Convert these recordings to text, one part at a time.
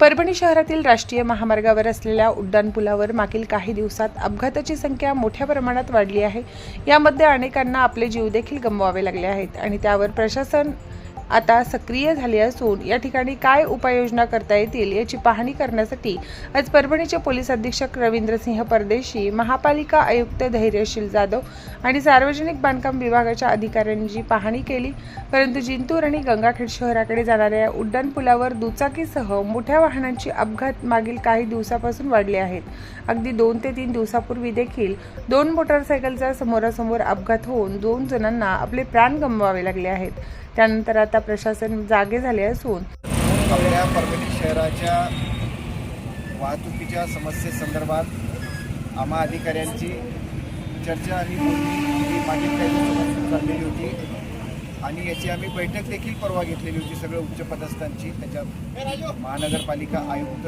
परभणी शहरातील राष्ट्रीय महामार्गावर असलेल्या उड्डाणपुलावर मागील काही दिवसात अपघाताची संख्या मोठ्या प्रमाणात वाढली आहे. यामध्ये अनेकांना आपले जीव देखील गमवावे लागले आहेत आणि त्यावर प्रशासन आता सक्रिय झाले असून या ठिकाणी काय उपाययोजना करता येतील याची पाहणी करण्यासाठी आज परभणीचे पोलीस अधीक्षक रवींद्रसिंह परदेशी महापालिका आयुक्त धैर्यशील जाधव आणि सार्वजनिक बांधकाम विभागाच्या अधिकाऱ्यांची पाहणी केली. परंतु जिंतूर आणि गंगाखेड शहराकडे जाणाऱ्या उड्डाण उड्डाणपुलावर दुचाकीसह मोठ्या वाहनांची अपघात मागील काही दिवसापासून वाढले आहेत. अगदी दोन ते तीन दिवसापूर्वी देखील दोन मोटारसायकलचा समोरासमोर अपघात होऊन दोन जणांना आपले प्राण गमवावे लागले आहेत. त्यानंतर आता प्रशासन जागे झाले असून आपल्या परभणी शहराच्या वाहतुकीच्या समस्येसंदर्भात आम्हा अधिकाऱ्यांची चर्चा आणि झालेली ही मागील काही दिवसापासून चाललेली होती. आणि याची आम्ही बैठक देखील परवा घेतलेली होती सगळं उच्च पदस्थांची. महानगरपालिका आयुक्त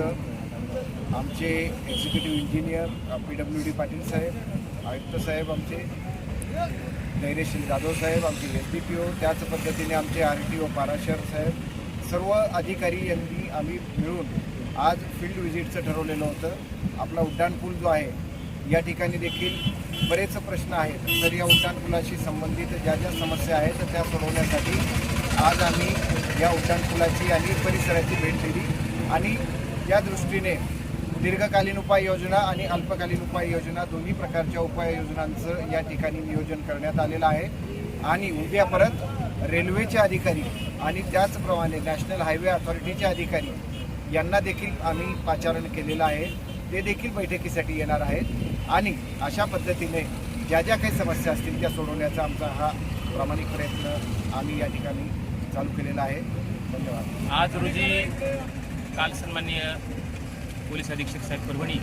आमचे executive engineer P W D Patil साहेब आयुक्त साहेब आमचे धैर्यशील जाधव साहेब आमचे एस डी पी ओ त्याच पद्धतीने आमचे आर टी ओ पाराशर साहेब सर्व अधिकारी यांनी आम्ही मिळून आज फील्ड व्हिजिटचं ठरवलेलं होतं. आपला उड्डाणपूल जो आहे या ठिकाणी देखील बरेच प्रश्न आहेत. तर या उड्डाणपुलाशी संबंधित ज्या ज्या समस्या आहेत त्या सोडवण्यासाठी आज आम्ही या उड्डाणपुलाची आणि परिसराची भेट दिली. आणि या दृष्टीने दीर्घकालीन उपाययोजना आणि अल्पकालीन उपाययोजना दोन्ही प्रकारच्या उपाययोजनांचं या ठिकाणी नियोजन करण्यात आलेलं आहे. आणि उद्या परत रेल्वेचे अधिकारी आणि त्याचप्रमाणे नॅशनल हायवे अथॉरिटीचे अधिकारी यांना देखील आम्ही पाचारण केलेलं आहे. ते देखील बैठकीसाठी येणार आहेत. आणि अशा पद्धतीने ज्या ज्या काही समस्या असतील त्या सोडवण्याचा आमचा हा प्रामाणिक प्रयत्न आम्ही या ठिकाणी चालू केलेला आहे. धन्यवाद. आज रोजी काल सन्माननीय पोलीस अधीक्षक साहेब परभणी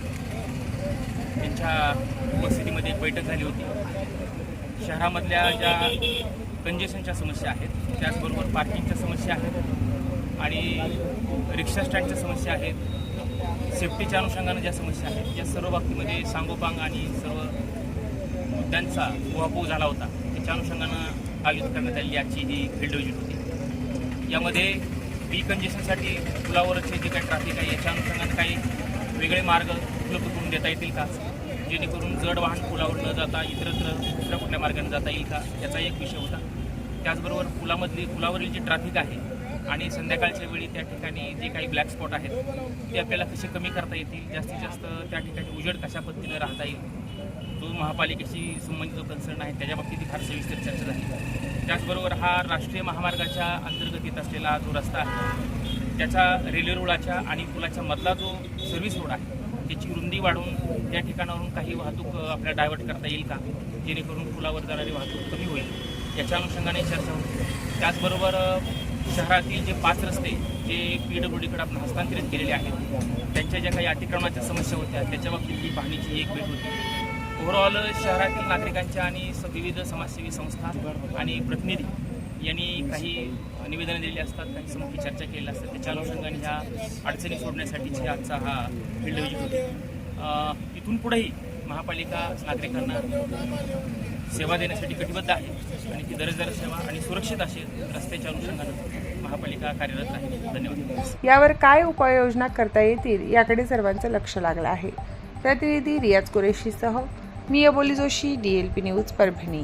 यांच्या उपस्थितीमध्ये एक बैठक झाली होती. शहरामधल्या ज्या कंजेशनच्या समस्या आहेत त्याचबरोबर पार्किंगच्या समस्या आहेत आणि रिक्षा स्टँडच्या समस्या आहेत सेफ्टीच्या अनुषंगानं ज्या समस्या आहेत या सर्व बाबतीमध्ये सांगोपांग आणि सर्व मुद्द्यांचा उहापोह झाला होता. त्याच्या अनुषंगानं आयोजित करण्यात आली याची ही फील्ड व्हिजिट होती. यामध्ये डिकंजेशनसाठी पुलावरचे जे काही ट्रॅफिक आहे याच्या अनुषंगाने काही वेगळे मार्ग उपलब्ध करून देता येतील का? जेणेकरून जड वाहन पुलावर न जाता इतरत्र दुसऱ्या कुठल्या मार्गाने जाता येईल का? याचा एक विषय होता. त्याचबरोबर पुलामधली पुलावरील जी ट्रॅफिक आहे आणि संध्याकाळच्या वेळी त्या ठिकाणी जे काही ब्लॅक स्पॉट आहेत ते आपल्याला कसे कमी करता येतील जास्तीत जास्त त्या ठिकाणी उजेड कशा पद्धतीने राहता येईल जो महापालिकेशी संबंधित जो कन्सर्न आहे त्याच्या बाबतीत फार सविस्तर चर्चा झाली. त्याचबरोबर हा राष्ट्रीय महामार्गाच्या अंतर्गत येत असलेला जो रस्ता आहे त्याचा रेल्वे रुळाच्या आणि पुलाच्या मधला जो सर्व्हिस रोड आहे त्याची रुंदी वाढवून त्या ठिकाणावरून काही वाहतूक आपल्याला डायव्हर्ट करता येईल का? जेणेकरून पुलावर जाणारी वाहतूक कमी होईल याच्या अनुषंगाने चर्चा होती. त्याचबरोबर शहरातील जे पाच रस्ते जे पी डब्ल्यू डीकडे आपण हस्तांतरित केलेले आहेत त्यांच्या ज्या काही अतिक्रमणाच्या समस्या होत्या त्याच्या बाबतीत ही पाहणीची एक भेट होती. ओव्हरऑल शहरातील नागरिकांच्या आणि स- विविध समाजसेवी संस्था आणि प्रतिनिधी यांनी काही निवेदनं दिलेली असतात काही समोर चर्चा केलेल्या असतात. त्याच्या अनुषंगाने ह्या अडचणी सोडण्यासाठीची आजचा हा फील्ड व्हिजिट होती. इथून पुढेही महापालिका नागरिकांना सेवा देण्यासाठी कटिबद्ध आहे. आणि ती दर्जेदार सेवा आणि सुरक्षित असेल रस्त्याच्या अनुषंगानं महापालिका कार्यरत आहे. धन्यवाद. यावर काय उपाययोजना करता येतील याकडे सर्वांचं लक्ष लागलं आहे. प्रतिनिधी रियाज कुरेशीसह मी Aboli Joshi D L P news Parbhani.